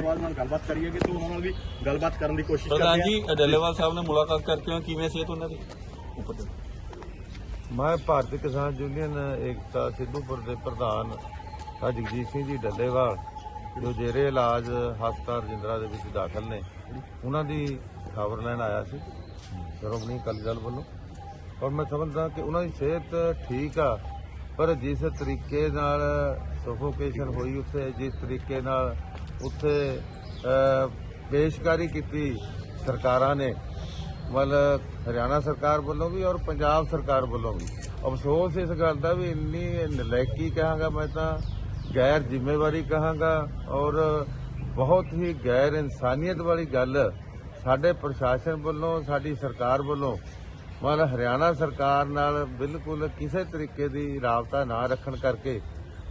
ਸਵਾਲ ਨਾਲ ਗੱਲਬਾਤ ਕਰੀਏ ਕਿ ਤੂੰ ਉਹਨਾਂ ਨਾਲ ਵੀ ਗੱਲਬਾਤ ਕਰਨ ਦੀ ਕੋਸ਼ਿਸ਼ ਪ੍ਰਧਾਨ ਕਰਦੇ ਜੀ ਡੱਲੇਵਾਲ ਸਾਹਿਬ ਨੇ ਮੁਲਾਕਾਤ ਕਰਕੇ ਕਿਵੇਂ ਸਿਹਤ ਉਹਨਾਂ ਦੀ? ਉੱਪਰ ਤੋਂ। ਮੈਂ ਭਾਰਤੀ ਕਿਸਾਨ ਯੂਨੀਅਨ ਏਕਤਾ ਸਿੱਧੂਪੁਰ ਦੇ ਪ੍ਰਧਾਨ ਜਗਜੀਤ ਸਿੰਘ ਜੀ ਡੱਲੇਵਾਲ ਜੋ ਜੇਰੇ ਇਲਾਜ ਹਸਪਤਾਲ ਰਜਿੰਦਰਾ ਦੇ ਵਿੱਚ ਦਾਖਲ ਨੇ। ਉਹਨਾਂ ਦੀ ਖਬਰ ਲੈਣ ਆਇਆ ਸੀ। ਸ਼੍ਰੋਮਣੀ ਅਕਾਲੀ ਦਲ ਵੱਲੋਂ। ਔਰ ਮੈਂ ਸਮਝਦਾ ਕਿ ਉਹਨਾਂ ਦੀ ਸਿਹਤ ਠੀਕ ਆ ਪਰ ਜਿਸ ਤਰੀਕੇ ਨਾਲ ਸਫੋਕੇਸ਼ਨ ਹੋਈ ਉੱਥੇ ਜਿਸ ਤਰੀਕੇ ਨਾਲ ਉੱਥੇ ਪੇਸ਼ਕਾਰੀ ਕੀਤੀ ਸਰਕਾਰਾਂ ਨੇ। ਮਤਲਬ ਹਰਿਆਣਾ ਸਰਕਾਰ ਵੱਲੋਂ ਵੀ ਔਰ ਪੰਜਾਬ ਸਰਕਾਰ ਵੱਲੋਂ ਵੀ। ਅਫਸੋਸ ਇਸ ਗੱਲ ਦਾ ਵੀ ਇੰਨੀ ਨਲੈਕੀ ਕਹਾਂਗਾ ਮੈਂ ਤਾਂ, ਗੈਰ ਜ਼ਿੰਮੇਵਾਰੀ ਕਹਾਂਗਾ ਔਰ ਬਹੁਤ ਹੀ ਗੈਰ ਇਨਸਾਨੀਅਤ ਵਾਲੀ ਗੱਲ ਸਾਡੇ ਪ੍ਰਸ਼ਾਸਨ ਵੱਲੋਂ, ਸਾਡੀ ਸਰਕਾਰ ਵੱਲੋਂ, ਮਤਲਬ ਹਰਿਆਣਾ ਸਰਕਾਰ ਨਾਲ ਬਿਲਕੁਲ ਕਿਸੇ ਤਰੀਕੇ ਦੀ ਰਾਬਤਾ ਨਾ ਰੱਖਣ ਕਰਕੇ,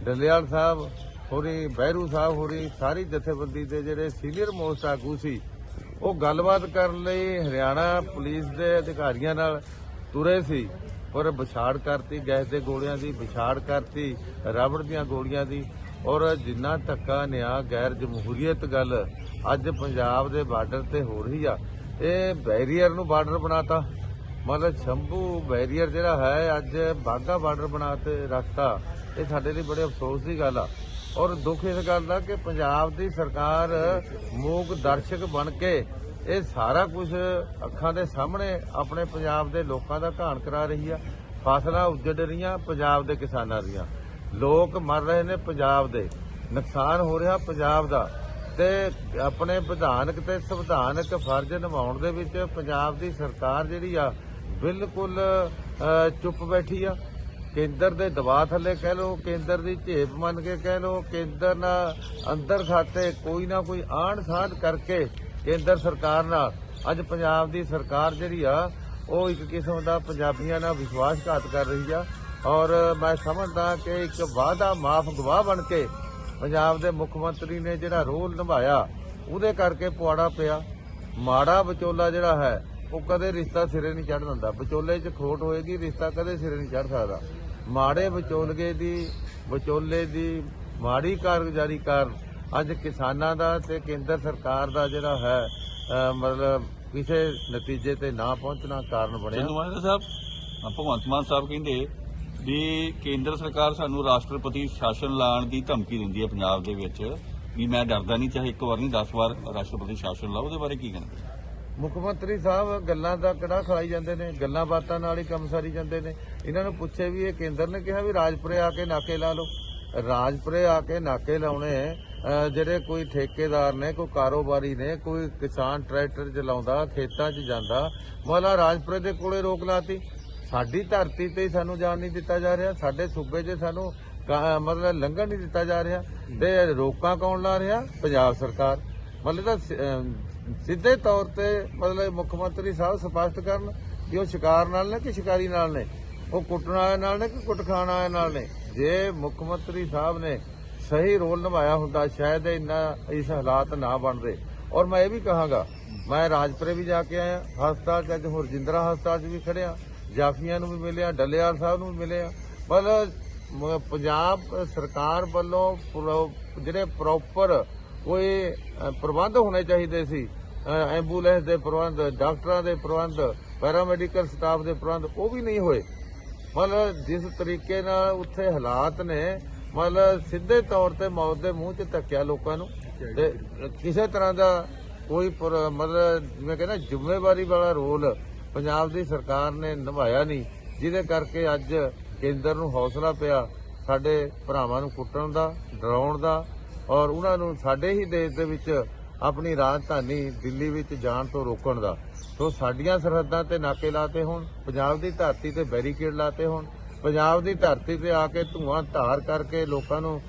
ਡੱਲੇਵਾਲ ਸਾਹਿਬ ਹੋਰੀ ਬਹਿਰੂ ਸਾਹਿਬ ਹੋਰੀ ਸਾਰੀ ਜਥੇਬੰਦੀ ਦੇ ਜਿਹੜੇ ਸੀਨੀਅਰ ਮੋਸਟ ਆਗੂ ਸੀ, ਉਹ ਗੱਲਬਾਤ ਕਰਨ ਲਈ ਹਰਿਆਣਾ ਪੁਲਿਸ ਦੇ ਅਧਿਕਾਰੀਆਂ ਨਾਲ ਤੁਰੇ ਸੀ ਪਰ ਵਿਛਾੜ ਕਰਤੀ, ਗੈਸ ਦੇ ਗੋਲੀਆਂ ਦੀ ਵਿਛਾੜ ਕਰਤੀ ਰਬੜ ਦੀਆਂ ਗੋਲੀਆਂ ਦੀ, ਔਰ ਜਿੰਨਾ ਧੱਕਾ ਨਿਆ, ਗੈਰ ਜਮਹੂਰੀਅਤ ਗੱਲ ਅੱਜ ਪੰਜਾਬ ਦੇ ਬਾਰਡਰ ਤੇ ਹੋ ਰਹੀ ਆ, ਇਹ ਬੈਰੀਅਰ ਨੂੰ ਬਾਰਡਰ ਬਣਾਤਾ। ਮਤਲਬ ਸ਼ੰਭੂ ਬੈਰੀਅਰ ਜਿਹੜਾ ਹੈ, ਅੱਜ ਬਾਗਾ ਬਾਰਡਰ ਬਣਾਤੇ ਰੱਖਤਾ ਇਹ ਸਾਡੇ ਲਈ ਬੜੇ ਅਫਸੋਸ ਦੀ ਗੱਲ ਆ। ਔਰ ਦੁੱਖ ਇਸ ਗੱਲ ਦਾ ਕਿ ਪੰਜਾਬ ਦੀ ਸਰਕਾਰ ਮੂਕ ਦਰਸ਼ਕ ਬਣ ਕੇ ਇਹ ਸਾਰਾ ਕੁਝ ਅੱਖਾਂ ਦੇ ਸਾਹਮਣੇ ਆਪਣੇ ਪੰਜਾਬ ਦੇ ਲੋਕਾਂ ਦਾ ਘਾਣ ਕਰਾ ਰਹੀ ਆ। ਫਸਲਾਂ ਉੱਜੜ ਰਹੀਆਂ ਪੰਜਾਬ ਦੇ ਕਿਸਾਨਾਂ ਦੀਆਂ। ਲੋਕ ਮਰ ਰਹੇ ਨੇ ਪੰਜਾਬ ਦੇ। ਨੁਕਸਾਨ ਹੋ ਰਿਹਾ ਪੰਜਾਬ ਦਾ। ਤੇ ਆਪਣੇ ਵਿਧਾਨਕ ਤੇ ਸੰਵਿਧਾਨਕ ਫਰਜ਼ ਨਿਭਾਉਣ ਦੇ ਵਿੱਚ ਪੰਜਾਬ ਦੀ ਸਰਕਾਰ ਜਿਹੜੀ ਆ ਬਿਲਕੁਲ ਚੁੱਪ ਬੈਠੀ ਆ। ਕੇਂਦਰ ਦੇ ਦਬਾਅ ਥੱਲੇ ਕਹਿ ਲਓ, ਕੇਂਦਰ ਦੀ ਝੇਪ ਮੰਨ ਕੇ ਕਹਿ ਲਓ, ਕੇਂਦਰ ਨਾਲ ਅੰਦਰ ਖਾਤੇ ਕੋਈ ਨਾ ਕੋਈ ਆਣ ਸਾਧ ਕਰਕੇ ਕੇਂਦਰ ਸਰਕਾਰ ਨਾਲ। ਅੱਜ ਪੰਜਾਬ ਦੀ ਸਰਕਾਰ ਜਿਹੜੀ ਆ, ਉਹ ਇੱਕ ਕਿਸਮ ਦਾ ਪੰਜਾਬੀਆਂ ਨਾਲ ਵਿਸ਼ਵਾਸਘਾਤ ਕਰ ਰਹੀ ਆ। ਔਰ ਮੈਂ ਸਮਝਦਾ ਕਿ ਇੱਕ ਵਾਅਦਾ ਮਾਫ ਗਵਾਹ ਬਣ ਕੇ ਪੰਜਾਬ ਦੇ ਮੁੱਖ ਮੰਤਰੀ ਨੇ ਜਿਹੜਾ ਰੋਲ ਨਿਭਾਇਆ, ਉਹਦੇ ਕਰਕੇ ਪੁਆੜਾ ਪਿਆ। ਮਾੜਾ ਵਿਚੋਲਾ ਜਿਹੜਾ ਹੈ, ਉਹ ਕਦੇ ਰਿਸ਼ਤਾ ਸਿਰੇ ਨਹੀਂ ਚੜ੍ਹ ਦਿੰਦਾ। ਵਿਚੋਲੇ 'ਚ ਖੋਟ ਹੋਏਗੀ, ਰਿਸ਼ਤਾ ਕਦੇ ਸਿਰੇ ਨਹੀਂ ਚੜ੍ਹ ਸਕਦਾ। ਮਾੜੇ ਵਿਚੋਲਗੇ ਦੀ, ਵਿਚੋਲੇ ਦੀ ਮਾੜੀ ਕਾਰਗੁਜ਼ਾਰੀ ਕਾਰਨ ਅੱਜ ਕਿਸਾਨਾਂ ਦਾ ਤੇ ਕੇਂਦਰ ਸਰਕਾਰ ਦਾ ਜਿਹੜਾ ਹੈ ਮਤਲਬ ਕਿਸੇ ਨਤੀਜੇ ਤੇ ਨਾ ਪਹੁੰਚਣਾ ਕਾਰਨ ਬਣਿਆ। ਚੰਦੂਮਾਜਰਾ ਸਾਹਿਬ ਭਗਵੰਤ ਮਾਨ ਸਾਹਿਬ ਕਹਿੰਦੇ ਵੀ ਕੇਂਦਰ ਸਰਕਾਰ ਸਾਨੂੰ ਰਾਸ਼ਟਰਪਤੀ ਸ਼ਾਸਨ ਲਾਉਣ ਦੀ ਧਮਕੀ ਦਿੰਦੀ ਹੈ ਪੰਜਾਬ ਦੇ ਵਿੱਚ। ਵੀ ਮੈਂ ਡਰਦਾ ਨਹੀਂ, ਚਾਹੇ ਇੱਕ ਵਾਰ ਨਹੀਂ 10 ਵਾਰ ਰਾਸ਼ਟਰਪਤੀ ਸ਼ਾਸਨ ਲਾਓ, ਉਹਦੇ ਬਾਰੇ ਕੀ ਕਹਿੰਦੇ? ਮੁੱਖ ਮੰਤਰੀ ਸਾਹਿਬ ਗੱਲਾਂ ਦਾ ਕੜਾ ਖਲਾਈ ਜਾਂਦੇ ਨੇ, ਗੱਲਾਂ ਬਾਤਾਂ ਨਾਲ ਹੀ ਕੰਮ ਸਾਰੀ ਜਾਂਦੇ ਨੇ। ਇਹਨਾਂ ਨੂੰ ਪੁੱਛੇ ਵੀ ਇਹ ਕੇਂਦਰ ਨੇ ਕਿਹਾ ਵੀ ਰਾਜਪੁਰੇ ਆ ਕੇ ਨਾਕੇ ਲਾ ਲਓ। ਰਾਜਪੁਰੇ ਆ ਕੇ ਨਾਕੇ ਲਾਉਣੇ ਜਿਹੜੇ ਕੋਈ ਠੇਕੇਦਾਰ ਨੇ, ਕੋਈ ਕਾਰੋਬਾਰੀ ਨੇ, ਕੋਈ ਕਿਸਾਨ ਟਰੈਕਟਰ ਚਲਾਉਂਦਾ, ਖੇਤਾਂ 'ਚ ਜਾਂਦਾ, ਮੌਲਾ ਰਾਜਪੁਰੇ ਦੇ ਕੋਲੇ ਰੋਕ ਲਾਤੀ। ਸਾਡੀ ਧਰਤੀ ਤੇ ਹੀ ਸਾਨੂੰ ਜਾਣ ਨਹੀਂ ਦਿੱਤਾ ਜਾ ਰਿਹਾ, ਸਾਡੇ ਸੂਬੇ 'ਚ ਸਾਨੂੰ ਕਾ- ਮਤਲਬ ਲੰਘਣ ਨਹੀਂ ਦਿੱਤਾ ਜਾ ਰਿਹਾ। ਤੇ ਰੋਕਾਂ ਕੌਣ ਲਾ ਰਿਹਾ? ਪੰਜਾਬ ਸਰਕਾਰ। ਮਤਲਬ ਤਾਂ ਸਿੱਧੇ ਤੌਰ ਤੇ ਮਤਲਬ ਮੁੱਖ ਮੰਤਰੀ ਸਾਹਿਬ ਸਪਸ਼ਟ ਕਰਨ ਕਿ ਉਹ ਸ਼ਿਕਾਰ ਨਾਲ ਨੇ ਕਿ ਸ਼ਿਕਾਰੀ ਨਾਲ ਨੇ? ਉਹ ਕੁੱਟਣ ਵਾਲੇ ਨਾਲ ਨੇ ਕਿ ਕੁੱਟ ਖਾਣ ਵਾਲੇ ਨਾਲ ਨੇ? ਜੇ ਮੁੱਖ ਮੰਤਰੀ ਸਾਹਿਬ ਨੇ ਸਹੀ ਰੋਲ ਨਿਭਾਇਆ ਹੁੰਦਾ, ਸ਼ਾਇਦ ਇੰਨਾ ਇਸ ਹਾਲਾਤ ਨਾ ਬਣਦੇ ਔਰ ਮੈਂ ਇਹ ਵੀ ਕਹਾਂਗਾ, ਮੈਂ ਰਾਜਪੁਰੇ ਵੀ ਜਾ ਕੇ ਆਇਆ, ਹਸਪਤਾਲ ਚ ਅੱਜ ਹੋਰ ਜਿੰਦਰਾ ਹਸਪਤਾਲ ਚ ਵੀ ਖੜਿਆ, ਜਾਫੀਆਂ ਨੂੰ ਵੀ ਮਿਲਿਆ, ਡੱਲੇਵਾਲ ਸਾਹਿਬ ਨੂੰ ਵੀ ਮਿਲਿਆ। ਮਤਲਬ ਪੰਜਾਬ ਸਰਕਾਰ ਵੱਲੋਂ ਪ੍ਰੋ- ਜਿਹੜੇ ਪ੍ਰੋਪਰ ਕੋਈ ਪ੍ਰਬੰਧ ਹੋਣੇ ਚਾਹੀਦੇ ਸੀ। ਐਂਬੂਲੈਂਸ ਦੇ ਪ੍ਰਬੰਧ, ਡਾਕਟਰਾਂ ਦੇ ਪ੍ਰਬੰਧ, ਪੈਰਾਮੈਡੀਕਲ ਸਟਾਫ ਦੇ ਪ੍ਰਬੰਧ, ਉਹ ਵੀ ਨਹੀਂ ਹੋਏ। ਮਤਲਬ ਜਿਸ ਤਰੀਕੇ ਨਾਲ ਉੱਥੇ ਹਾਲਾਤ ਨੇ, ਮਤਲਬ ਸਿੱਧੇ ਤੌਰ ਤੇ ਮੌਤ ਦੇ ਮੂੰਹ 'ਚ ਧੱਕਿਆ ਲੋਕਾਂ ਨੂੰ। ਤੇ ਕਿਸੇ ਤਰ੍ਹਾਂ ਦਾ ਕੋਈ ਮਤਲਬ ਜਿਵੇਂ ਕਹਿੰਦਾ ਜ਼ਿੰਮੇਵਾਰੀ ਵਾਲਾ ਰੋਲ ਪੰਜਾਬ ਦੀ ਸਰਕਾਰ ਨੇ ਨਿਭਾਇਆ ਨਹੀਂ। ਜਿਹਦੇ ਕਰਕੇ ਅੱਜ ਕੇਂਦਰ ਨੂੰ ਹੌਸਲਾ ਪਿਆ ਸਾਡੇ ਭਰਾਵਾਂ ਨੂੰ ਕੁੱਟਣ ਦਾ, ਡਰਾਉਣ ਦਾ ਔਰ ਉਹਨਾਂ ਨੂੰ ਸਾਡੇ ਹੀ ਦੇਸ਼ ਦੇ ਵਿੱਚ ਆਪਣੀ ਰਾਜਧਾਨੀ ਦਿੱਲੀ ਵਿੱਚ ਜਾਣ ਤੋਂ ਰੋਕਣ ਦਾ। ਸੋ ਸਾਡੀਆਂ ਸਰਹੱਦਾਂ ਤੇ ਨਾਕੇ ਲਾਤੇ ਹੋਣ, ਪੰਜਾਬ ਦੀ ਧਰਤੀ ਤੇ ਬੈਰੀਕੇਡ ਲਾਤੇ ਹੋਣ, ਪੰਜਾਬ ਦੀ ਧਰਤੀ ਤੇ ਆ ਕੇ ਧੂਆਂ ਧਾਰ ਕਰਕੇ ਲੋਕਾਂ ਨੂੰ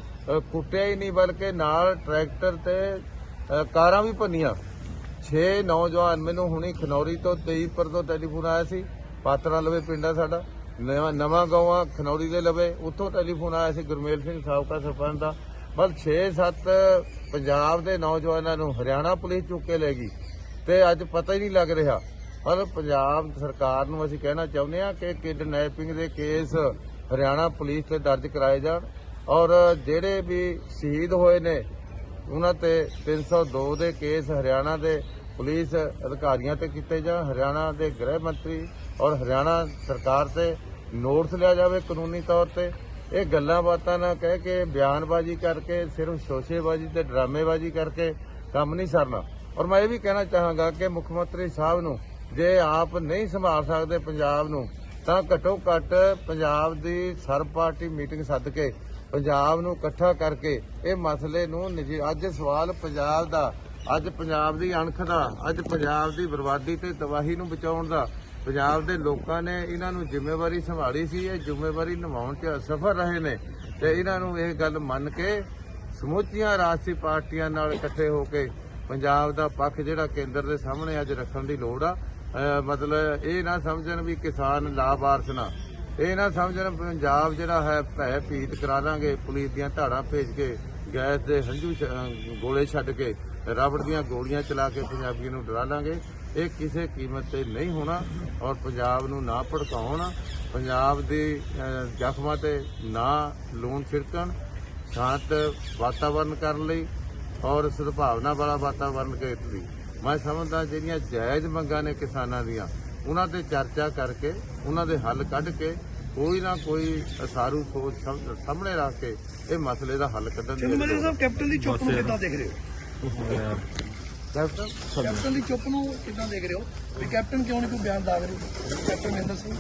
ਕੁੱਟਿਆ ਹੀ ਨਹੀਂ, ਬਲਕਿ ਨਾਲ ਟਰੈਕਟਰ ਤੇ ਕਾਰਾਂ ਵੀ ਭੰਨੀਆਂ। 6 ਨੌਜਵਾਨ ਮੈਨੂੰ ਹੁਣੀ ਖਨੌਰੀ ਤੋਂ 23 ਤੋਂ ਟੈਲੀਫੋਨ ਆਇਆ ਸੀ। ਪਾਤਰਾ ਲਵੇ ਪਿੰਡ ਆ ਸਾਡਾ। ਨਵਾਂ ਨਵਾਂ ਗਾਵਾਂ ਖਨੌਰੀ ਦੇ ਲਵੇ, ਉੱਥੋਂ ਟੈਲੀਫੋਨ ਆਇਆ ਸੀ ਗੁਰਮੇਲ ਸਿੰਘ, ਸਾਬਕਾ ਸਰਪੰਚ ਦਾ। ਬਲ 6-7 ਪੰਜਾਬ ਦੇ ਨੌਜਵਾਨਾਂ ਨੂੰ ਹਰਿਆਣਾ ਪੁਲਿਸ ਚੁੱਕ ਕੇ ਲੈ ਗਈ ਤੇ ਅੱਜ ਪਤਾ ਹੀ ਨਹੀਂ ਲੱਗ ਰਿਹਾ। ਪਰ ਪੰਜਾਬ ਸਰਕਾਰ ਨੂੰ ਅਸੀਂ ਕਹਿਣਾ ਚਾਹੁੰਦੇ ਹਾਂ ਕਿ ਕਿਡਨੈਪਿੰਗ ਦੇ ਕੇਸ ਹਰਿਆਣਾ ਪੁਲਿਸ ਤੇ ਦਰਜ ਕਰਾਏ ਜਾਣ ਔਰ ਜਿਹੜੇ ਵੀ ਸ਼ਹੀਦ ਹੋਏ ਨੇ, ਉਹਨਾਂ ਤੇ 302 ਦੇ ਕੇਸ ਹਰਿਆਣਾ ਦੇ ਪੁਲਿਸ ਅਧਿਕਾਰੀਆਂ ਤੇ ਕੀਤੇ ਜਾਣ, ਹਰਿਆਣਾ ਦੇ ਗ੍ਰਹਿ ਮੰਤਰੀ ਔਰ ਹਰਿਆਣਾ ਸਰਕਾਰ ਤੇ ਨੋਟਿਸ ਲਿਆ ਜਾਵੇ ਕਾਨੂੰਨੀ ਤੌਰ ਤੇ। ਇਹ ਗੱਲਾਂ ਬਾਤਾਂ ਨਾ ਕਹਿ ਕੇ, ਬਿਆਨਬਾਜ਼ੀ ਕਰਕੇ, ਸਿਰਫ ਸ਼ੋਸ਼ੇਬਾਜ਼ੀ ਤੇ ਡਰਾਮੇਬਾਜ਼ੀ ਕਰਕੇ ਕੰਮ ਨਹੀਂ ਸਰਨਾ। ਔਰ ਮੈਂ ਇਹ ਵੀ ਕਹਿਣਾ ਚਾਹਾਂਗਾ ਕਿ ਮੁੱਖ ਮੰਤਰੀ ਸਾਹਿਬ ਨੂੰ ਜੇ ਆਪ ਨਹੀਂ ਸੰਭਾਲ ਸਕਦੇ ਪੰਜਾਬ ਨੂੰ, ਤਾਂ ਘੱਟੋ ਘੱਟ ਪੰਜਾਬ ਦੀ ਸਰਬ ਪਾਰਟੀ ਮੀਟਿੰਗ ਸੱਦ ਕੇ, ਪੰਜਾਬ ਨੂੰ ਇਕੱਠਾ ਕਰਕੇ ਇਹ ਮਸਲੇ ਨੂੰ ਨਿਜੀ ਅੱਜ ਸਵਾਲ ਪੰਜਾਬ ਦਾ, ਅੱਜ ਪੰਜਾਬ ਦੀ ਅਣਖ ਦਾ, ਅੱਜ ਪੰਜਾਬ ਦੀ ਬਰਬਾਦੀ ਤੇ ਤਬਾਹੀ ਨੂੰ ਬਚਾਉਣ ਦਾ ਪੰਜਾਬ ਦੇ ਲੋਕਾਂ ਨੇ ਇਹਨਾਂ ਨੂੰ ਜ਼ਿੰਮੇਵਾਰੀ ਸੰਭਾਲੀ ਸੀ, ਇਹ ਜ਼ਿੰਮੇਵਾਰੀ ਨਿਭਾਉਣ 'ਚ ਅਸਫਲ ਰਹੇ ਨੇ ਤੇ ਇਹਨਾਂ ਨੂੰ ਇਹ ਗੱਲ ਮੰਨ ਕੇ ਸਮੁੱਚੀਆਂ ਰਾਜਸੀ ਪਾਰਟੀਆਂ ਨਾਲ ਇਕੱਠੇ ਹੋ ਕੇ ਪੰਜਾਬ ਦਾ ਪੱਖ ਜਿਹੜਾ ਕੇਂਦਰ ਦੇ ਸਾਹਮਣੇ ਅੱਜ ਰੱਖਣ ਦੀ ਲੋੜ ਆ। ਮਤਲਬ ਇਹ ਨਾ ਸਮਝਣ ਵੀ ਕਿਸਾਨ ਲਾਭਾਰਥ ਨਾ। ਇਹ ਨਾ ਸਮਝਣ ਪੰਜਾਬ ਜਿਹੜਾ ਹੈ ਭੈ ਭੀਤ ਕਰਾ ਦਾਂਗੇ ਪੁਲਿਸ ਦੀਆਂ ਧਾੜਾਂ ਭੇਜ ਕੇ ਗੈਸ ਦੇ ਹੰਝੂ ਗੋਲੇ ਛੱਡ ਕੇ। ਰਬੜ ਦੀਆਂ ਗੋਲੀਆਂ ਚਲਾ ਕੇ ਪੰਜਾਬੀਆਂ ਨੂੰ ਡਰਾ ਲਾਂਗੇ। ਇਹ ਕਿਸੇ ਕੀਮਤ ਤੇ ਨਹੀਂ ਹੋਣਾ ਔਰ ਪੰਜਾਬ ਨੂੰ ਨਾ ਭੜਕਾਉਣ ਪੰਜਾਬ ਦੇ ਜ਼ਖਮਾਂ ਤੇ ਨਾ ਲੂਣ ਛਿੜਕਣ ਸ਼ਾਂਤ ਵਾਤਾਵਰਨ ਕਰਨ ਲਈ ਔਰ ਸਦਭਾਵਨਾ ਵਾਲਾ ਵਾਤਾਵਰਨ ਕੇ ਲਈ। ਮੈਂ ਸਮਝਦਾ ਜਿਹੜੀਆਂ ਜਾਇਜ਼ ਮੰਗਾਂ ਨੇ ਕਿਸਾਨਾਂ ਦੀਆਂ ਉਹਨਾਂ ਤੇ ਚਰਚਾ ਕਰਕੇ ਉਹਨਾਂ ਦੇ ਹੱਲ ਕੱਢ ਕੇ ਕੋਈ ਨਾ ਕੋਈ ਅਸਾਰੂ ਸੋਚ ਸਾਹਮਣੇ ਰੱਖ ਕੇ ਇਹ ਮਸਲੇ ਦਾ ਹੱਲ ਕੱਢਣ ਦੀ। ਸਾਹਿਬ ਕੈਪਟਨ ਦੀ ਚੁੱਪ ਨੂੰ ਕਿੱਦਾਂ ਦੇਖ ਰਹੇ ਹੋ? ਕੈਪਟਨ? ਕੈਪਟਨ ਦੀ ਚੁੱਪ ਨੂੰ ਕਿੱਦਾਂ ਦੇਖ ਰਹੇ ਹੋ? ਵੀ ਕੈਪਟਨ ਕਿਉਂ ਨਹੀਂ ਕੋਈ ਬਿਆਨ ਦਾਗ ਰਿਹਾ? ਕੈਪਟਨ ਮਹਿੰਦਰ ਸਿੰਘ?